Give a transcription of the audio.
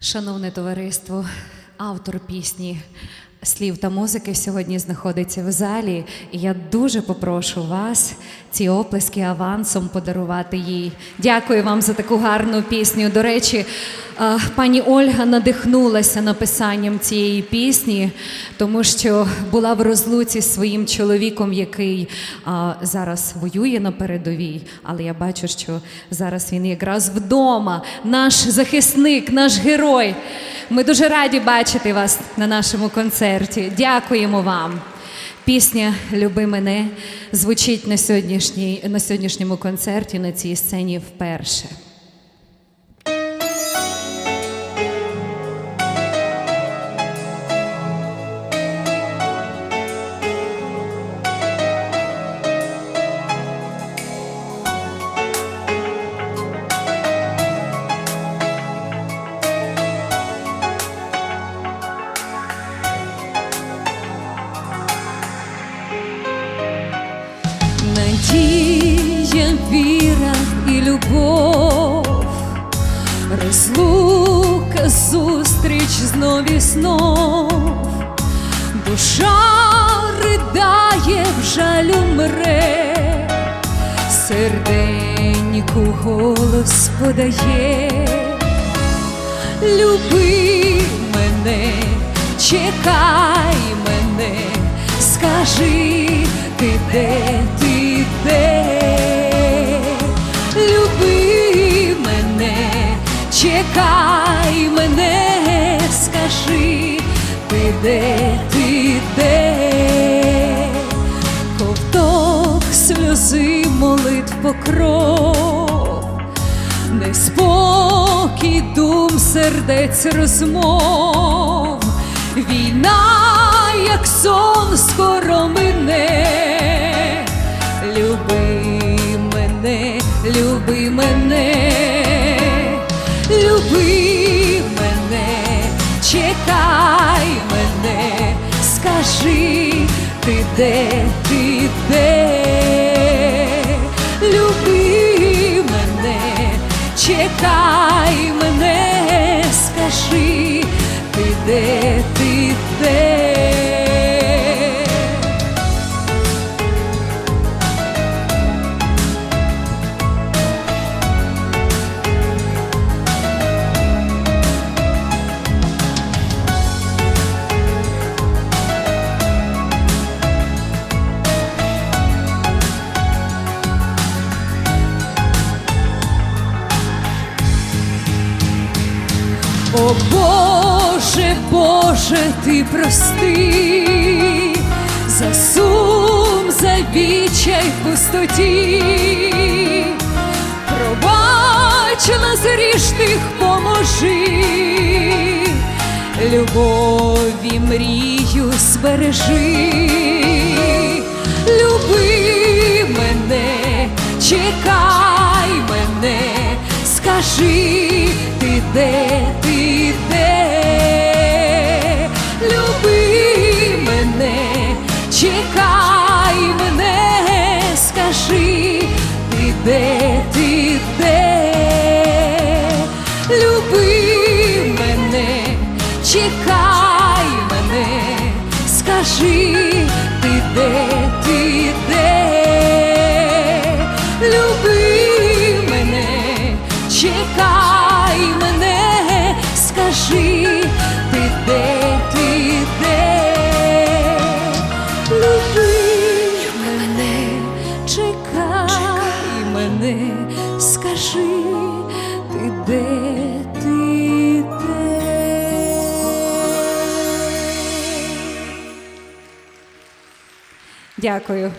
Шановне товариство, автор пісні слів та музики сьогодні знаходиться в залі, і я дуже попрошу вас ці оплески авансом подарувати їй. Дякую вам за таку гарну пісню. До речі, пані Ольга надихнулася написанням цієї пісні, тому що була в розлуці з своїм чоловіком, який зараз воює на передовій. Але я бачу, що зараз він якраз вдома, наш захисник, наш герой. Ми дуже раді бачити вас на нашому концерті. Дякуємо вам. Пісня Люби мене звучить на, сьогоднішній, на сьогоднішньому концерті на цій сцені вперше. Надія, віра і любов, розлука, зустріч знов і знов, душа ридає, в жалю мре, серденьку голос подає, люби мене, чекай мене, скажи, ти де, ти де, ти де, ковток сльози молитв покров, неспокій дум сердець розмов, війна, як сон, скоро мине, люби мене, люби мене, люби чекай мене, скажи, ти де, ти де, люби мене, чекай мене, скажи, ти де, ти де. О Боже, Боже, ти прости, за сум, за відчай в пустоті, пробач нас грішних поможи, любові мрію збережи, люби мене, чекай мене, скажи, ти де, ти де, люби мене, чекай мене, скажи, ти де, ти де, люби мене, чекай мене, скажи, ти де, чекай мене, скажи, ти де, ти де, люби мене, чекай мене, скажи, ти де. Дякую.